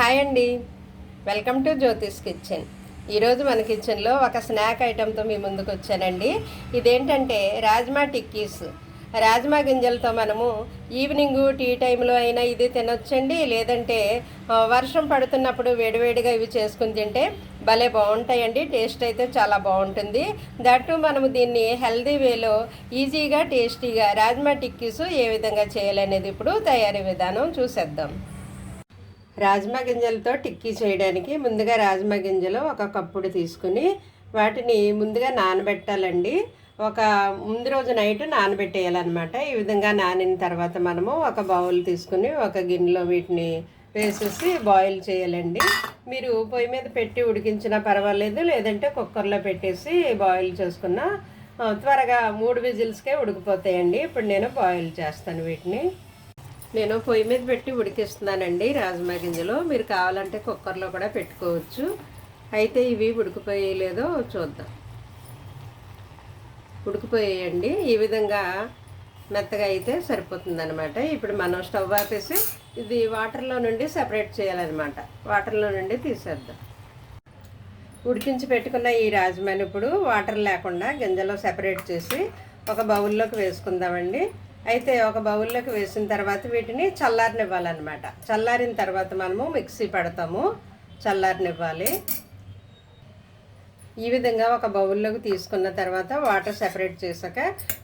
Hi అండి. Welcome to Jyotish kitchen. ఈరోజు మన కిచెన్లో ఒక స్నాక్ ఐటెంతో మీ ముందుకు వచ్చానండి. ఇదేంటంటే రాజ్మా టిక్కీస్. రాజ్మా గింజలతో మనము ఈవినింగ్ టీ టైంలో అయినా ఇది తినొచ్చండి. లేదంటే వర్షం పడుతున్నప్పుడు వేడివేడిగా ఇవి చేసుకుని తింటే భలే బాగుంటాయండి. టేస్ట్ అయితే చాలా బాగుంటుంది. దట్టు మనము దీన్ని హెల్దీ వేలో ఈజీగా టేస్టీగా రాజ్మా టిక్కీస్ ఏ విధంగా చేయాలనేది ఇప్పుడు తయారీ విధానం చూసేద్దాం. రాజ్మా గింజలతో టిక్కీ చేయడానికి ముందుగా రాజ్మా గింజలు ఒక కప్పుడు తీసుకుని వాటిని ముందుగా నానబెట్టాలండి. ఒక ముందు రోజు నైట్ నానబెట్టేయాలన్నమాట. ఈ విధంగా నానిన తర్వాత మనము ఒక బౌల్ తీసుకుని ఒక గిన్నెలో వీటిని వేసేసి బాయిల్ చేయాలండి. మీరు పొయ్యి మీద పెట్టి ఉడికించినా పర్వాలేదు లేదంటే కుక్కర్లో పెట్టేసి బాయిల్ చేసుకున్న త్వరగా మూడు విజిల్స్కే ఉడికిపోతాయండి. ఇప్పుడు నేను బాయిల్ చేస్తాను వీటిని. నేను పొయ్యి మీద పెట్టి ఉడికిస్తున్నానండి రాజమా గింజలు. మీరు కావాలంటే కుక్కర్లో కూడా పెట్టుకోవచ్చు. అయితే ఇవి ఉడికిపోయలేదో చూద్దాం. ఉడికిపోయాయండి. ఈ విధంగా మెత్తగా అయితే సరిపోతుందనమాట ఇప్పుడు మనం స్టవ్ ఆపేసి ఇది వాటర్లో నుండి సపరేట్ చేయాలన్నమాట. వాటర్లో నుండి తీసేద్దాం. ఉడికించి పెట్టుకున్న ఈ రాజమాని ఇప్పుడు వాటర్ లేకుండా గింజలో సెపరేట్ చేసి ఒక బౌల్లోకి వేసుకుందామండి. అయితే ఒక బౌల్లోకి వేసిన తర్వాత వీటిని చల్లారనివ్వాలన్నమాట. చల్లారిన తర్వాత మనము మిక్సీ పెడతాము. చల్లారనివ్వాలి. ఈ విధంగా ఒక బౌల్లోకి తీసుకున్న తర్వాత వాటర్ సెపరేట్ చేశాక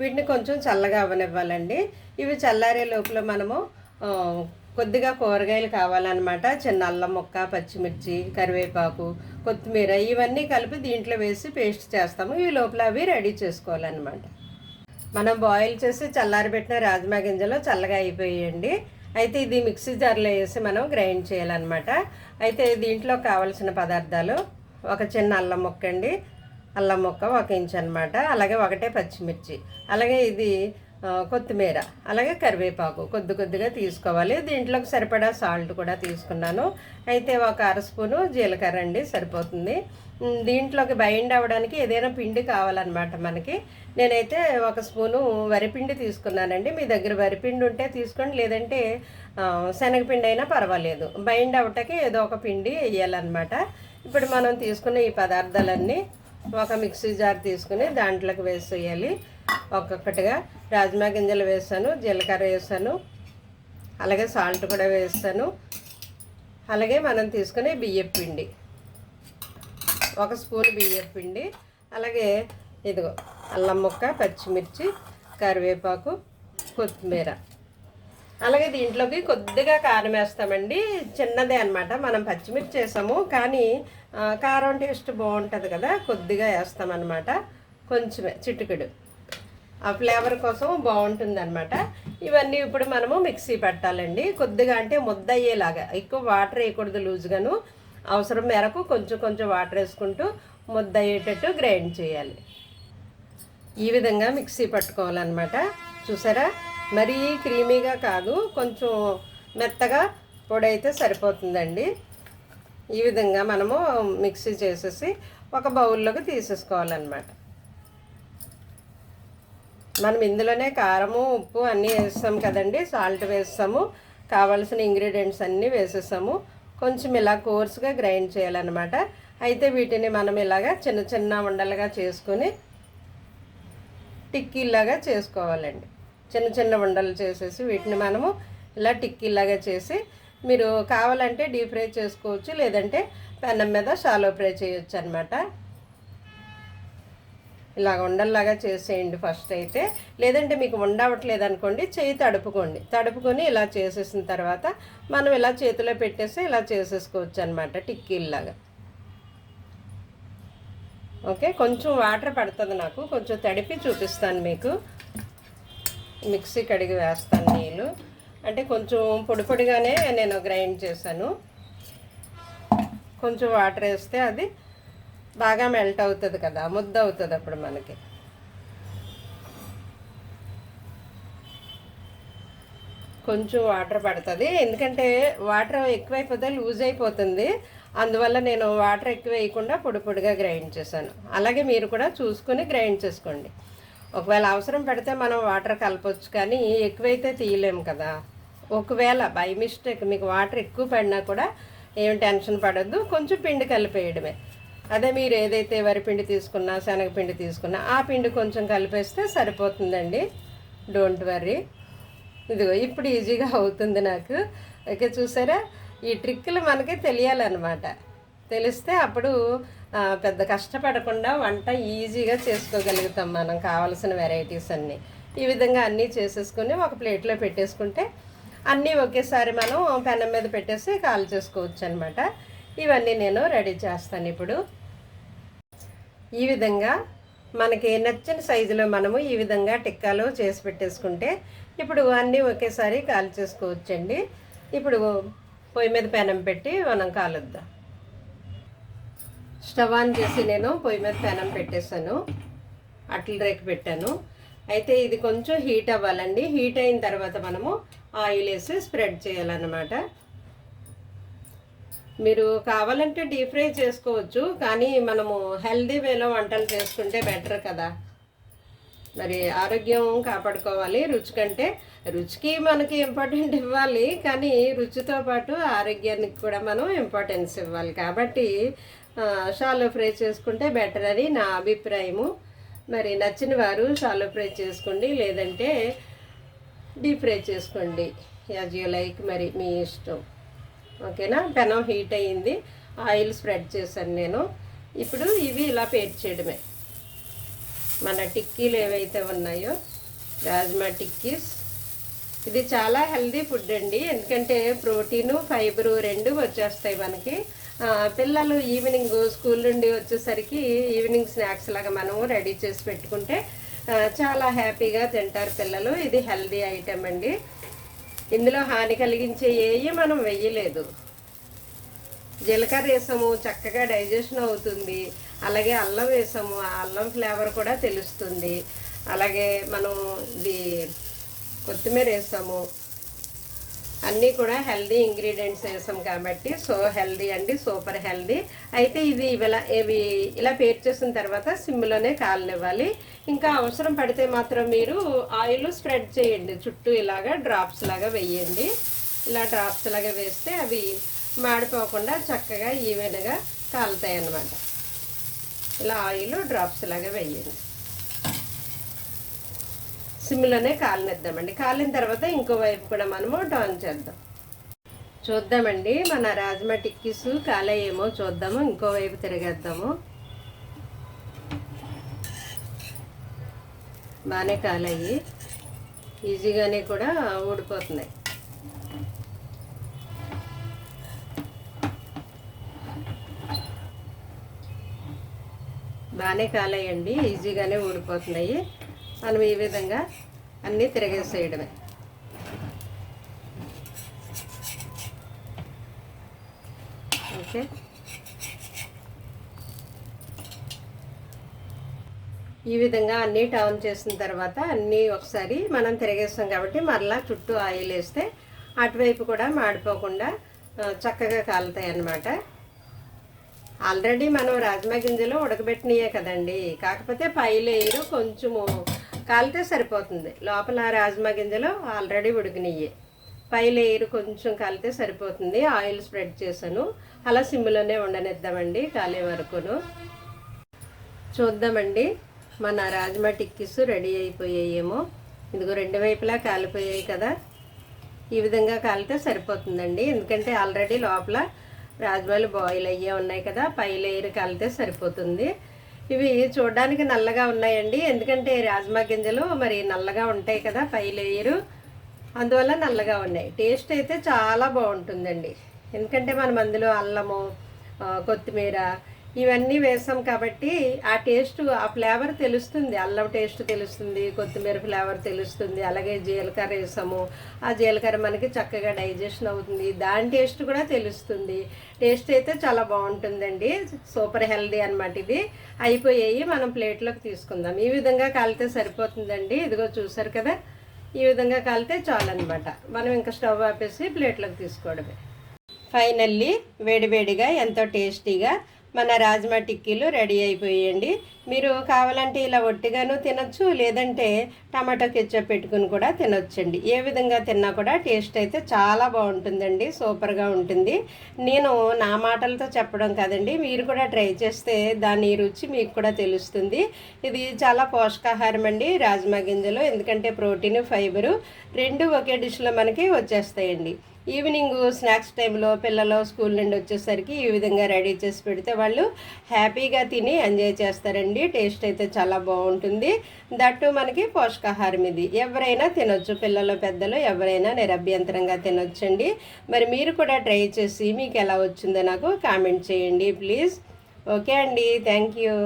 వీటిని కొంచెం చల్లగా అవ్వనివ్వాలండి ఇవి చల్లారే లోపల మనము కొద్దిగా కూరగాయలు కావాలన్నమాట. చిన్న అల్లం ముక్క పచ్చిమిర్చి కరివేపాకు కొత్తిమీర ఇవన్నీ కలిపి దీంట్లో వేసి పేస్ట్ చేస్తాము. ఈ లోపల అవి రెడీ చేసుకోవాలన్నమాట. మనం బాయిల్ చేసి చల్లారబెట్టిన రాజ్మా గింజలు చల్లగా అయిపోయాయండి. అయితే ఇది మిక్సీ జార్లో వేసి మనం గ్రైండ్ చేయాలన్నమాట. అయితే దీంట్లో కావలసిన పదార్థాలు ఒక చిన్న అల్లం ముక్క అండి అల్లం ముక్క ఒక ఇంచ్ అనమాట అలాగే ఒకటే పచ్చిమిర్చి. అలాగే ఇది కొత్తిమీర అలాగే కరివేపాకు కొద్ది కొద్దిగా తీసుకోవాలి. దీంట్లోకి సరిపడా సాల్ట్ కూడా తీసుకున్నాను. అయితే ఒక అర స్పూను జీలకర్ర అండి సరిపోతుంది. దీంట్లోకి బైండ్ అవ్వడానికి ఏదైనా పిండి కావాలన్నమాట మనకి. నేనైతే ఒక స్పూను వరిపిండి తీసుకున్నానండి. మీ దగ్గర వరిపిండి ఉంటే తీసుకోండి. లేదంటే శనగపిండి అయినా పర్వాలేదు. బైండ్ అవ్వటానికి ఏదో ఒక పిండి వేయాలన్నమాట. ఇప్పుడు మనం తీసుకున్న ఈ పదార్థాలన్నీ ఒక మిక్సీ జార్ తీసుకుని దాంట్లోకి వేసేయాలి. ఒక్కొక్కటిగా రాజ్మా గింజలు వేసాను జీలకర్ర వేసాను అలాగే సాల్ట్ కూడా వేస్తాను. అలాగే మనం తీసుకునే బియ్యం పిండి. ఒక స్పూన్ బియ్యం పిండి అలాగే ఇదిగో అల్లం ముక్క పచ్చిమిర్చి కరివేపాకు కొత్తిమీర. అలాగే దీంట్లోకి కొద్దిగా కారం వేస్తామండి. చిన్నదే అన్నమాట. మనం పచ్చిమిర్చి వేసాము కానీ కారం టేస్ట్ బాగుంటుంది కదా కొద్దిగా వేస్తామన్నమాట. కొంచెమే చిటికెడు. ఆ ఫ్లేవర్ కోసం బాగుంటుంది అనమాట ఇవన్నీ ఇప్పుడు మనము మిక్సీ పెట్టాలండి. కొద్దిగా అంటే ముద్ద అయ్యేలాగా ఎక్కువ వాటర్ వేయకూడదు లూజ్గాను. అవసరం మేరకు కొంచెం కొంచెం వాటర్ వేసుకుంటూ ముద్ద అయ్యేటట్టు గ్రైండ్ చేయాలి. ఈ విధంగా మిక్సీ పట్టుకోవాలన్నమాట. చూసారా? మరీ క్రీమీగా కాదు కొంచెం మెత్తగా పొడి అయితే సరిపోతుందండి. ఈ విధంగా మనము మిక్సీ చేసేసి ఒక బౌల్లోకి తీసేసుకోవాలన్నమాట. మనం ఇందులోనే కారము ఉప్పు అన్నీ వేస్తాం కదండి. సాల్ట్ వేస్తాము కావాల్సిన ఇంగ్రీడియంట్స్ అన్నీ వేసేసాము కొంచెం ఇలా కోర్స్గా గ్రైండ్ చేయాలన్నమాట. అయితే వీటిని మనం ఇలాగా చిన్న చిన్న ఉండలుగా చేసుకొని టిక్కీలాగా చేసుకోవాలండి. చిన్న చిన్న ఉండలు చేసేసి వీటిని మనము ఇలా టిక్కీలాగా చేసి మీరు కావాలంటే డీప్ ఫ్రై చేసుకోవచ్చు లేదంటే పెనం మీద షాలో ఫ్రై చేయొచ్చు అనమాట ఇలాగ ఉండల్లాగా చేసేయండి ఫస్ట్ అయితే. లేదంటే మీకు ఉండవట్లేదు అనుకోండి చేయి తడుపుకోండి. తడుపుకొని ఇలా చేసేసిన తర్వాత మనం ఇలా చేతిలో పెట్టేసి ఇలా చేసేసుకోవచ్చు అనమాట టిక్కీల్లాగా. ఓకే కొంచెం వాటర్ పడుతుంది నాకు కొంచెం తడిపి చూపిస్తాను మీకు. మిక్సీ కడిగి వేస్తాను నీళ్ళు. అంటే కొంచెం పొడి పొడిగానే నేను గ్రైండ్ చేశాను. కొంచెం వాటర్ వేస్తే అది బాగా మెల్ట్ అవుతుంది కదా ముద్ద అవుతుంది అప్పుడు మనకి. కొంచెం వాటర్ పడుతుంది ఎందుకంటే వాటర్ ఎక్కువైపోతే లూజ్ అయిపోతుంది. అందువల్ల నేను వాటర్ ఎక్కువ వేయకుండా పొడి పొడిగా గ్రైండ్ చేశాను. అలాగే మీరు కూడా చూసుకుని గ్రైండ్ చేసుకోండి. ఒకవేళ అవసరం పెడితే మనం వాటర్ కలపచ్చు కానీ ఎక్కువైతే తీయలేము కదా. ఒకవేళ బై మిస్టేక్ మీకు వాటర్ ఎక్కువ పడినా కూడా ఏం టెన్షన్ పడద్దు కొంచెం పిండి కలిపేయడమే. అదే మీరు ఏదైతే వరిపిండి తీసుకున్నా శనగపిండి తీసుకున్నా ఆ పిండి కొంచెం కలిపేస్తే సరిపోతుందండి. డోంట్ వర్రీ ఇదిగో ఇప్పుడు ఈజీగా అవుతుంది నాకు. ఓకే చూసారా? ఈ ట్రిక్కులు మనకి తెలియాలన్నమాట. తెలిస్తే అప్పుడు పెద్ద కష్టపడకుండా వంట ఈజీగా చేసుకోగలుగుతాం మనం కావలసిన వెరైటీస్ అన్నీ. ఈ విధంగా అన్నీ చేసేసుకుని ఒక ప్లేట్లో పెట్టేసుకుంటే అన్నీ ఒకేసారి మనం పెనం మీద పెట్టేసి కాల్ చేసుకోవచ్చు అనమాట ఇవన్నీ నేను రెడీ చేస్తాను ఇప్పుడు. ఈ విధంగా మనకి నచ్చిన సైజులో మనము ఈ విధంగా టిక్కాలు చేసి పెట్టేసుకుంటే ఇప్పుడు అన్నీ ఒకేసారి కాల్ చేసుకోవచ్చండి. ఇప్పుడు పొయ్యి మీద పెనం పెట్టి మనం కాలుద్దాం. స్టవ్ ఆన్ చేసి నేను పొయ్యి మీద పెనం పెట్టేశాను. అట్ల రేకు పెట్టాను. అయితే ఇది కొంచెం హీట్ అవ్వాలండి. హీట్ అయిన తర్వాత మనము ఆయిల్ వేసి స్ప్రెడ్ చేయాలన్నమాట. మీరు కావాలంటే డీప్ ఫ్రై చేసుకోవచ్చు కానీ మనము హెల్దీ వేలో వంటలు చేసుకుంటే బెటర్ కదా. మరి ఆరోగ్యం కాపాడుకోవాలి రుచి కంటే. రుచికి మనకి ఇంపార్టెంట్ ఇవ్వాలి కానీ రుచితో పాటు ఆరోగ్యానికి కూడా మనం ఇంపార్టెన్స్ ఇవ్వాలి. కాబట్టి షాలో ఫ్రై చేసుకుంటే బెటర్ అని నా అభిప్రాయము. మరి నచ్చిన వారు షాలో ఫ్రై చేసుకోండి లేదంటే డీప్ ఫ్రై చేసుకోండి. యాజ్ యూ లైక్ మరి మీ ఇష్టం. ఓకేనా? పెనం హీట్ అయ్యింది. ఆయిల్ స్ప్రెడ్ చేశాను నేను. ఇప్పుడు ఇవి ఇలా పేర్చేయడమే మన టిక్కీలు ఏవైతే ఉన్నాయో రాజ్మా టిక్కీస్. ఇది చాలా హెల్దీ ఫుడ్ అండి. ఎందుకంటే ప్రోటీను ఫైబరు రెండు వచ్చేస్తాయి మనకి. పిల్లలు ఈవినింగ్ స్కూల్ నుండి వచ్చేసరికి ఈవినింగ్ స్నాక్స్ లాగా మనం రెడీ చేసి పెట్టుకుంటే చాలా హ్యాపీగా తింటారు పిల్లలు. ఇది హెల్దీ ఐటెం అండి. ఇందులో హాని కలిగించే ఏవి మనం వెయ్యలేదు. జీలకర్ర వేసాము చక్కగా డైజెషన్ అవుతుంది. అలాగే అల్లం వేసాము ఆ అల్లం ఫ్లేవర్ కూడా తెలుస్తుంది. అలాగే మనం ఇది కొత్తిమీర వేసాము అన్నీ కూడా హెల్దీ ఇంగ్రీడియంట్స్ వేసాం కాబట్టి సో హెల్దీ అండి సూపర్ హెల్దీ. అయితే ఇవి ఇలా ఇవి ఇలా పేర్ చేసిన తర్వాత సిమ్లోనే కాలనివ్వాలి. ఇంకా అవసరం పడితే మాత్రం మీరు ఆయిల్ స్ప్రెడ్ చేయండి. చుట్టూ ఇలాగా డ్రాప్స్ లాగా వేయండి. ఇలా డ్రాప్స్ లాగా వేస్తే అవి మాడిపోకుండా చక్కగా ఈవెన్గా కాలుతాయి అన్నమాట ఇలా ఆయిల్ డ్రాప్స్ లాగా వేయండి. సిమ్లోనే కాలనిద్దామండి. కాలిన తర్వాత ఇంకో వైపు కూడా మనము టర్న్ చేద్దాం. చూద్దామండి మన రాజ్మా టిక్కీస్ కాలేయేమో చూద్దాము ఇంకో వైపు తిరిగేద్దాము. బాగానే కాలయ్యి. ఈజీగానే కూడా ఊడిపోతున్నాయి. బాగానే కాలేయండి ఈజీగానే ఊడిపోతున్నాయి. మనం ఈ విధంగా అన్నీ తిరగేసేయడమే. ఓకే? ఈ విధంగా అన్నీ టర్న్ చేసిన తర్వాత అన్నీ ఒకసారి మనం తిరగేస్తాం కాబట్టి మరలా చుట్టూ ఆయిల్ వేస్తే అటువైపు కూడా మాడిపోకుండా చక్కగా కాలుతాయి అన్నమాట. ఆల్రెడీ మనం రాజ్మా గింజలు ఉడకబెట్టినయే కదండి. కాకపోతే పై లేయరు కొంచెము కాలితే సరిపోతుంది. లోపల రాజ్మా గింజలు ఆల్రెడీ ఉడికినయ్యి. పై లేయర్ కొంచెం కాలితే సరిపోతుంది. ఆయిల్ స్ప్రెడ్ చేశాను. అలా సిమ్లోనే ఉండనిద్దామండి కాలే వరకును. చూద్దామండి. మన రాజ్మా టిక్కీస్ రెడీ అయిపోయాయేమో. ఇదిగో రెండు వైపులా కాలిపోయాయి కదా. ఈ విధంగా కాలితే సరిపోతుందండి. ఎందుకంటే ఆల్రెడీ లోపల రాజ్మాలు బాయిల్ అయ్యే ఉన్నాయి కదా. పై లేయర్ కాలితే సరిపోతుంది. ఇవి చూడడానికి నల్లగా ఉన్నాయండి. ఎందుకంటే రాజ్మా గింజలు మరి నల్లగా ఉంటాయి కదా పై లేయరు అందువల్ల నల్లగా ఉన్నాయి. టేస్ట్ అయితే చాలా బాగుంటుందండి. ఎందుకంటే మనం అందులో అల్లము కొత్తిమీర ఇవన్నీ వేసాం కాబట్టి ఆ టేస్ట్ ఆ ఫ్లేవర్ తెలుస్తుంది. అల్లం టేస్ట్ తెలుస్తుంది కొత్తిమీర ఫ్లేవర్ తెలుస్తుంది అలాగే జీలకర్ర వేసాము. ఆ జీలకర్ర మనకి చక్కగా డైజెషన్ అవుతుంది. దాని టేస్ట్ కూడా తెలుస్తుంది. టేస్ట్ అయితే చాలా బాగుంటుందండి. సూపర్ హెల్దీ అనమాట ఇది. అయిపోయాయి మనం ప్లేట్లోకి తీసుకుందాం. ఈ విధంగా కాలితే సరిపోతుందండి. ఇదిగో చూసారు కదా? ఈ విధంగా కాలితే చాలన్నమాట. మనం ఇంకా స్టవ్ ఆపేసి ప్లేట్లోకి తీసుకోవడమే. ఫైనల్లీ వేడివేడిగా ఎంతో టేస్టీగా మన రాజ్మా టిక్కీలు రెడీ అయిపోయాయండి మీరు కావాలంటే ఇలా ఒట్టిగాను తినొచ్చు లేదంటే టమాటో కెచ్చప్ పెట్టుకుని కూడా తినొచ్చండి. ఏ విధంగా తిన్నా కూడా టేస్ట్ అయితే చాలా బాగుంటుందండి సూపర్గా ఉంటుంది. నేను నా మాటలతో చెప్పడం కదండి మీరు కూడా ట్రై చేస్తే దాని రుచి మీకు కూడా తెలుస్తుంది. ఇది చాలా పోషకాహారం అండి రాజ్మా గింజలు ఎందుకంటే ప్రోటీన్ ఫైబరు రెండు ఒకే డిష్లో మనకి వచ్చేస్తాయండి. ఈవినింగ్ స్నాక్స్ టైంలో పిల్లలు స్కూల్ నుండి వచ్చేసరికి ఈ విధంగా రెడీ చేసి పెడితే వాళ్ళు హ్యాపీగా తిని ఎంజాయ్ చేస్తారండి. టేస్ట్ అయితే చాలా బాగుంటుంది. దట్టు మనకి పోషకాహారం ఇది. ఎవరైనా తినొచ్చు పిల్లలు పెద్దలు ఎవరైనా నిరభ్యంతరంగా తినొచ్చండి. మరి మీరు కూడా ట్రై చేసి మీకు ఎలా వచ్చిందో నాకు కామెంట్ చేయండి ప్లీజ్. ఓకే అండి. Thank you.